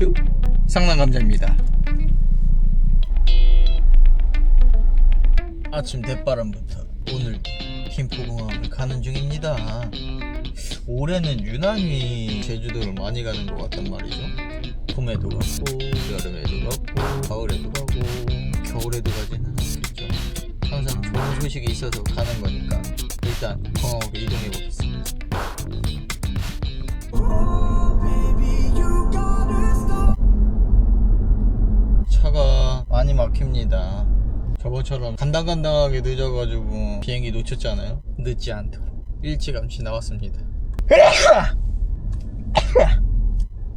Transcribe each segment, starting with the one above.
투 상남감자입니다. 아침 대바람부터 오늘 김포공항을 가는 중입니다. 올해는 유난히 제주도를 많이 가는 것 같단 말이죠. 봄에도 가고 여름에도 가고 가을에도 가고 겨울에도 가지는 않겠죠. 항상 좋은 소식이 있어서 가는 거니까 일단 공항으로 이동해 보겠습니다. 많이 막힙니다. 저번처럼 간당간당하게 늦어가지고 비행기 놓쳤잖아요. 늦지 않도록 일찌감치 나왔습니다.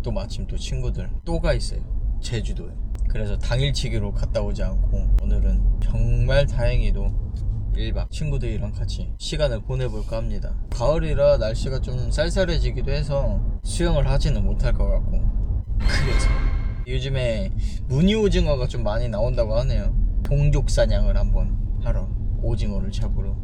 또 마침 또 친구들 또가 있어요. 제주도에. 그래서 당일치기로 갔다 오지 않고 오늘은 정말 다행히도 1박 친구들이랑 같이 시간을 보내볼까 합니다. 가을이라 날씨가 좀 쌀쌀해지기도 해서 수영을 하지는 못할 것 같고 그래서 요즘에 무늬 오징어가 좀 많이 나온다고 하네요. 동족 사냥을 한번 하러 오징어를 잡으러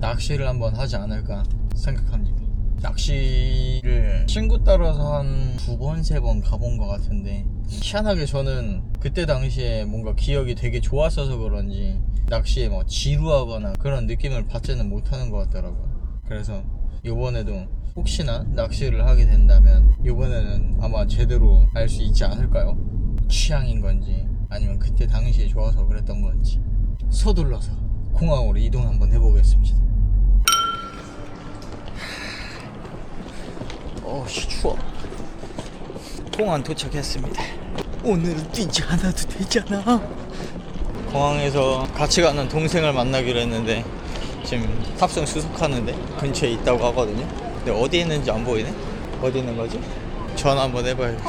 낚시를 한번 하지 않을까 생각합니다. 낚시를 친구 따라서 한 두 번, 세 번 가본 것 같은데 희한하게 저는 그때 당시에 뭔가 기억이 되게 좋았어서 그런지 낚시에 뭐 지루하거나 그런 느낌을 받지는 못하는 것 같더라고요. 그래서 이번에도 혹시나 낚시를 하게 된다면 이번에는 아마 제대로 알 수 있지 않을까요? 취향인 건지 아니면 그때 당시에 좋아서 그랬던 건지 서둘러서 공항으로 이동 한번 해보겠습니다. 어씨 추워. 공항 도착했습니다. 오늘은 뛰지 않아도 되잖아. 공항에서 같이 가는 동생을 만나기로 했는데 지금 탑승 수속하는데 근처에 있다고 하거든요. 근데 어디 있는지 안 보이네? 어디 있는 거지? 전화 한번 해봐야겠어.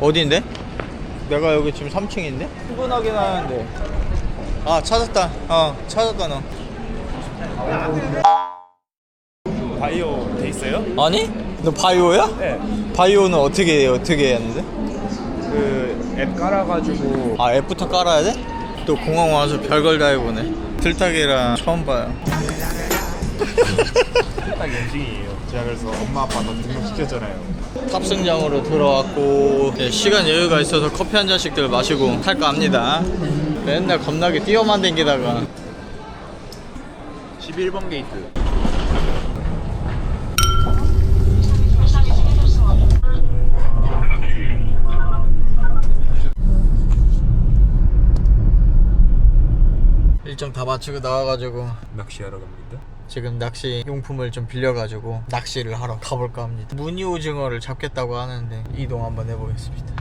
어디인데? 내가 여기 지금 3층인데? 출근하긴 하는데. 아 찾았다. 어 찾았다 너. 바이오 돼 있어요? 아니? 너 바이오야? 네. 바이오는 어떻게 어떻게 했는데? 그 앱 깔아가지고 아 앱부터 깔아야 돼? 또 공항 와서 별걸 다 해보네. 들타기랑 처음 봐요. 딱 엔딩이에요. 제가 그래서 엄마 아빠 다 등록시켰잖아요. 탑승장으로 들어왔고 네, 시간 여유가 있어서 커피 한 잔씩들 마시고 탈까 합니다. 맨날 겁나게 뛰어만 댕기다가 11번 게이트. 일정 다 마치고 나와가지고 낚시하러 갑니다. 지금 낚시 용품을 좀 빌려가지고 낚시를 하러 가볼까 합니다. 무늬 오징어를 잡겠다고 하는데 이동 한번 해보겠습니다.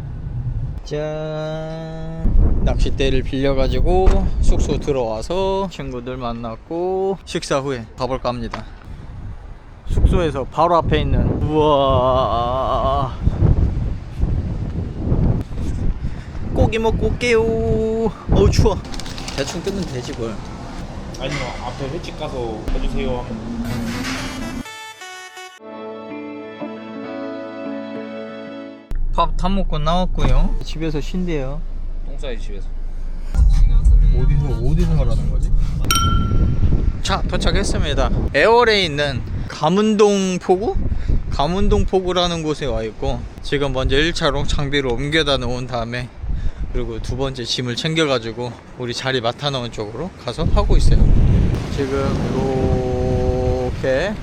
짠 낚싯대를 빌려가지고 숙소 들어와서 친구들 만났고 식사 후에 가볼까 합니다. 숙소에서 바로 앞에 있는 우와 고기 먹고 올게요. 어우 추워. 대충 뜯면 되지 뭘. 아니면 앞에 횟집 가서 해주세요 하면 밥 다 먹고 나왔고요. 집에서 쉰대요. 똥 싸이 집에서. 어디서 어디서 하라는 거지? 자 도착했습니다. 에어레에 있는 가문동 포구? 가문동 포구라는 곳에 와 있고 지금 먼저 1차로 장비를 옮겨다 놓은 다음에 그리고 두 번째 짐을 챙겨가지고 우리 자리 맡아 놓은 쪽으로 가서 하고 있어요. 지금 이렇게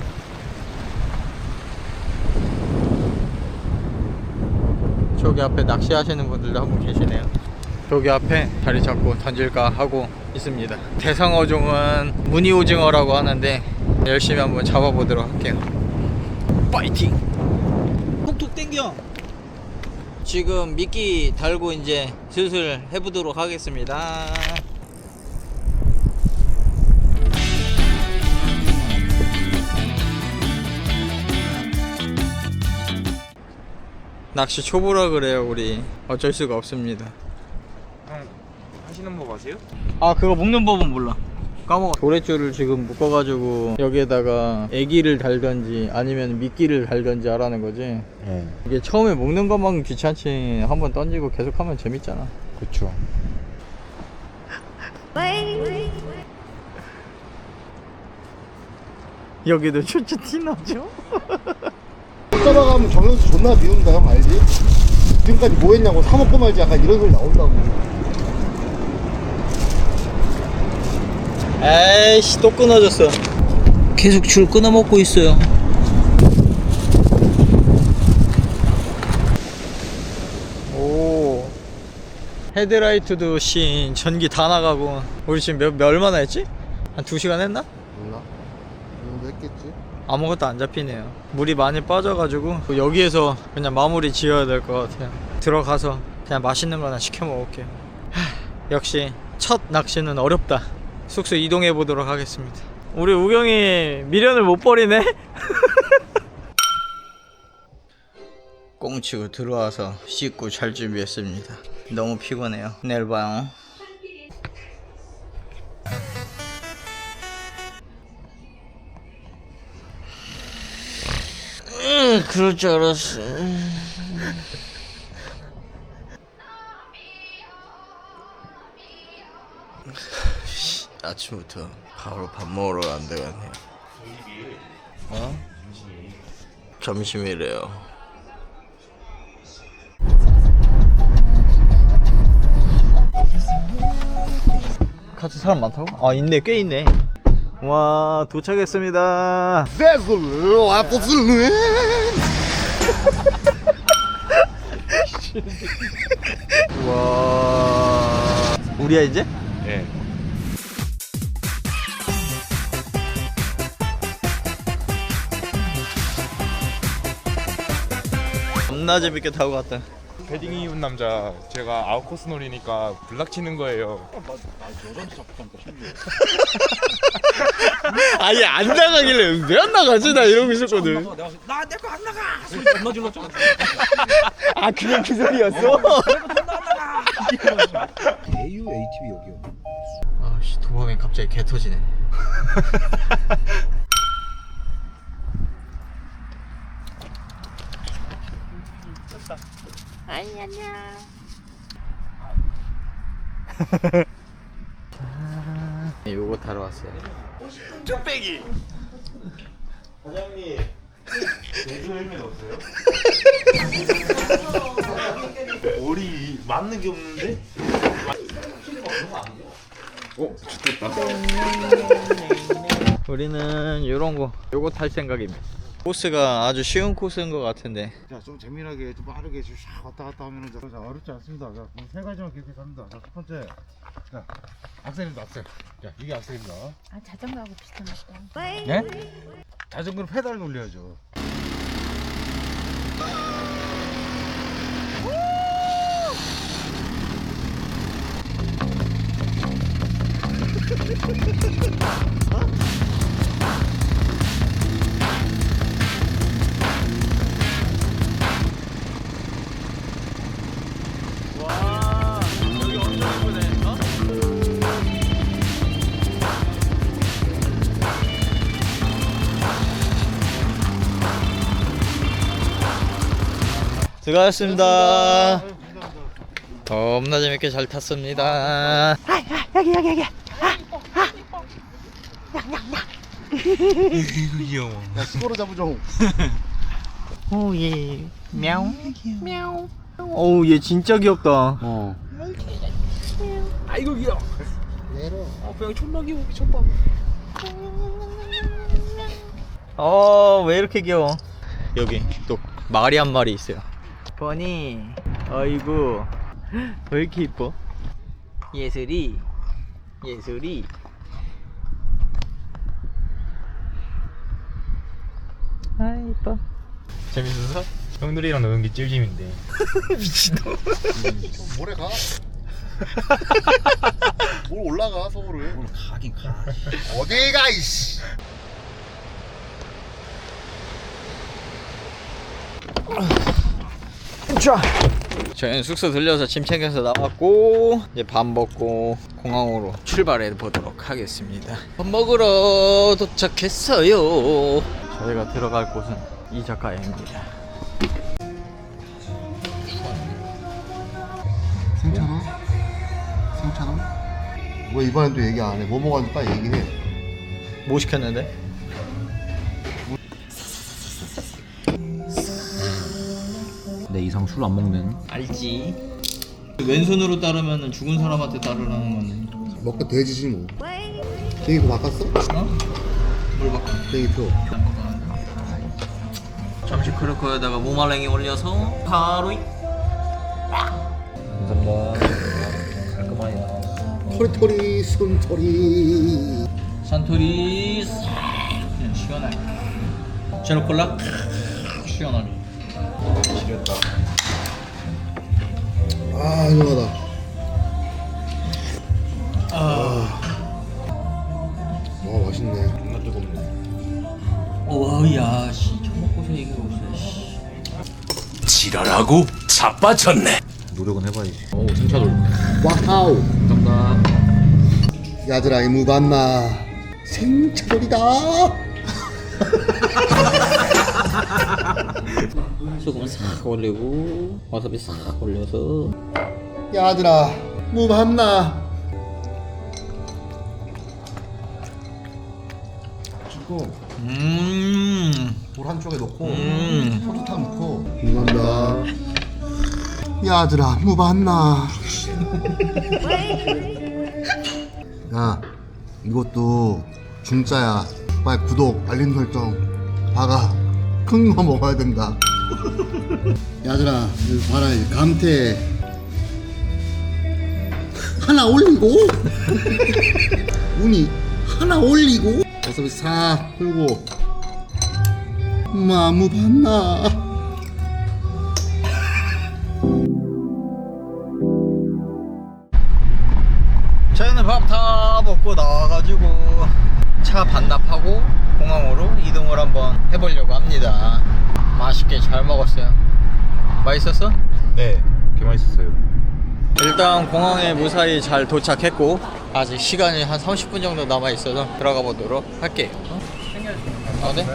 저기 앞에 낚시하시는 분들도 한 분 계시네요. 저기 앞에 자리 잡고 던질까 하고 있습니다. 대상어종은 무늬오징어라고 하는데 열심히 한번 잡아보도록 할게요. 파이팅! 톡톡 땡겨! 지금 미끼 달고 이제 슬슬 해보도록 하겠습니다. 낚시 초보라 그래요 우리 어쩔 수가 없습니다. 형 하시는 법 아세요? 아 그거 묶는 법은 몰라 까먹어 도래줄을 지금 묶어가지고 여기에다가 애기를 달던지 아니면 미끼를 달던지 하라는 거지 예, 이게 처음에 묶는 것만큼 귀찮지 한번 던지고 계속 하면 재밌잖아 그쵸. 여기도 슈츠 티 나죠? 따라가면 정현수 존나 비운다, 형 알지? 지금까지 뭐 했냐고 사 먹고 말지 약간 이런 소리 나온다고 에이씨 또 끊어졌어. 계속 줄 끊어 먹고 있어요. 오. 헤드라이트도 신 전기 다 나가고. 우리 지금 몇, 몇 얼마나 했지? 한 2시간 했나? 몰라. 이 정도 했겠지. 아무것도 안 잡히네요. 물이 많이 빠져가지고 여기에서 그냥 마무리 지어야 될 것 같아요. 들어가서 그냥 맛있는 거나 시켜 먹을게요. 하, 역시 첫 낚시는 어렵다 숙소 이동해 보도록 하겠습니다. 우리 우경이 미련을 못 버리네? 꽁치고 들어와서 씻고 잘 준비했습니다. 너무 피곤해요. 내일 봐요. 음, 그럴 줄 알았어. 아침부터 바로 밥 먹으러 안 되겠네요. 어? 점심이래요. 같이 사람 많다고? 아 있네 꽤 있네. 와 도착했습니다. 와 우리야 이제? 예. 겁나 재밌게 타고 갔다. 패딩 입은 남자 제가 아웃코스 노리니까 블락 치는 거예요. 아니 안 나가길래 왜 안 나가지 나 이러고 있었거든. 나내거 안 나가. 소리 존나 질렀잖아. 아 그냥 그 소리였어? AU ATV 여기요 아씨 도마뱀 갑자기 개 터지네. 아이 안녕. 네, 요거 타러 왔어요. 뚝배기. 오리 맞는 게 없는데? 우리는 요런 거 요거 탈 생각입니다. 코스가 아주 쉬운 코스인 것 같은데. 자 좀 재미나게 좀 빠르게 좀 샥 왔다 갔다 하면은 자, 자 어렵지 않습니다. 자, 그럼 세 가지만 기억합니다. 자 첫 번째. 자 악셀입니다 악셀. 자 이게 악셀입니다. 아 자전거하고 비슷한 것다. 네? 자전거는 페달 돌려야죠. 와 수고하셨습니다. 너무나 재밌게 잘 탔습니다. 아, 여기 여기 여기. 이거 귀여워. 야, 수고로 잡으죠. 오예. мяу. мяу. 어우 얘 진짜 귀엽다. 어. 아이고 귀여워. 내려. 어, 아 그냥 존나 귀여워 쳤다. 어왜 이렇게 귀여워? 여기 또 마리 한 마리 있어요. 버니 아이고 왜 이렇게 이뻐 예술이 예술이 아 이뻐 재밌어서? 형들이랑 노는 게 찔짐인데. 모래 가. 뭘 올라가 서울을. 뭘 가긴 가. 어디 가 이씨. 저희는 숙소 들려서 짐 챙겨서 나왔고 이제 밥 먹고 공항으로 출발해 보도록 하겠습니다 밥 먹으러 도착했어요 저희가 들어갈 곳은 이자카야입니다 승찬아? 승찬아? 뭐 이번엔 또 얘기 안 해. 뭐 먹었는지 빨리 얘기해. 뭐 시켰는데? 내 이상 술 안 먹는. 알지. 왼손으로 따르면 죽은 사람한테 따르라는 건데 먹고 돼지지 뭐. 비행기표 바꿨어? 어? 뭘 바꿔? 비행기표. 잠시 크루커에다가 무말랭이 올려서 바로 이 감사합니다. 깔끔하게 토리토리 손토리. 산토리 싹 그냥 시원하게. 제로 콜라 시원하게 지렸다. 아 시원하다. 아. 와 맛있네. 존나 뜨겁네. 와야 씨. 처음 먹고서 이거 없어 씨. 지랄하고 자빠졌네. 노력은 해봐야지. 오 승차 돌. 와우. 감사합니다. 야들아 이 무반나 생차돌이다 소금 싹 올리고 와사비 싹 올려서. 야들아 무반나? 찍고. 음. 볼 한쪽에 넣고. 음. 소주탕 넣고. 무반나 야들아 무반나? 야 이것도 중짜야. 빨리 구독 알림 설정 박아 큰 거 먹어야 된다. 야들아 여기 봐라 이 감태. 하나 올리고? 우니 하나 올리고? 와사비 싹 풀고. 마무 봤나? 저희는 밥 다 먹고 나와가지고 차 반납하고 공항으로 이동을 한번 해보려고 합니다. 맛있게 잘 먹었어요. 맛있었어? 네, 개 맛있었어요. 일단 공항에 무사히 잘 도착했고 아직 시간이 한 30분 정도 남아 있어서 들어가 보도록 할게요. 아 네?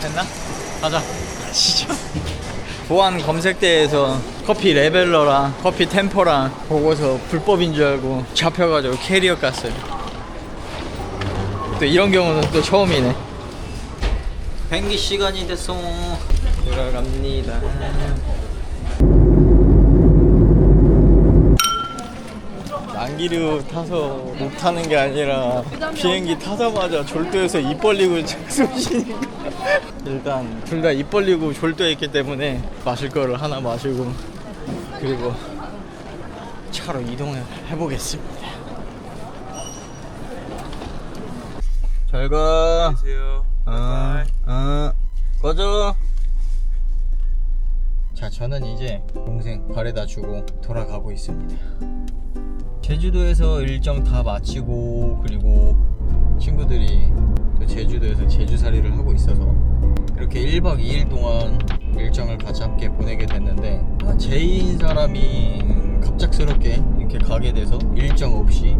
됐나? 가자. 가시죠. 보안 검색대에서 커피 레벨러랑 커피 템퍼랑 보고서 불법인 줄 알고 잡혀가지고 캐리어 갔어요. 또 이런 경우는 또 처음이네. pen기 시간이 됐어. 들어갑니다. 난기류 타서 못 타는 게 아니라 비행기 타자마자 졸도해서 입 벌리고 쏘시니까 일단 둘 다 입 벌리고 졸도했기 때문에 마실 거를 하나 마시고 그리고 차로 이동을 해보겠습니다. 잘 가. 안녕하세요. 어, 어, 꺼져. 자, 저는 이제 동생 발에다 주고 돌아가고 있습니다. 제주도에서 일정 다 마치고 그리고 친구들이 또 제주도에서 제주살이를 하고 있어서 이렇게 1박 2일 동안 일정을 같이 함께 보내게 됐는데 아, 제이인 사람이 갑작스럽게 이렇게 가게 돼서 일정 없이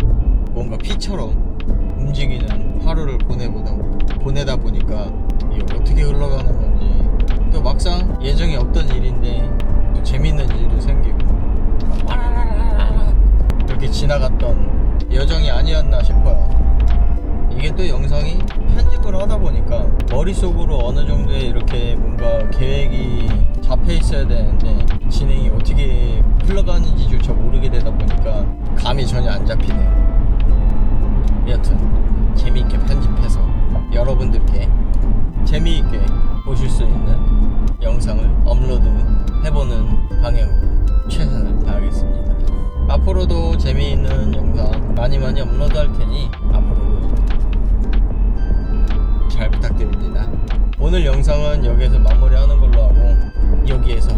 뭔가 피처럼 움직이는 하루를 보내보다 보내다 보니까 이게 어떻게 흘러가는 건지 또 막상 예정이 없던 일인데 또 재밌는 일도 생기고 이렇게 지나갔던 여정이 아니었나 싶어요. 이게 또 영상이 편집을 하다 보니까 머릿속으로 어느 정도의 이렇게 뭔가 계획이 잡혀 있어야 되는데 진행이 어떻게 흘러가는지조차 모르게 되다 보니까 감이 전혀 안 잡히네요. 여튼 재미있게 편집해서 여러분들께 재미있게 보실 수 있는 영상을 업로드 해보는 방향으로 최선을 다하겠습니다. 앞으로도 재미있는 영상 많이 많이 업로드 할 테니 앞으로 오늘 영상은 여기에서 마무리하는 걸로 하고 여기에서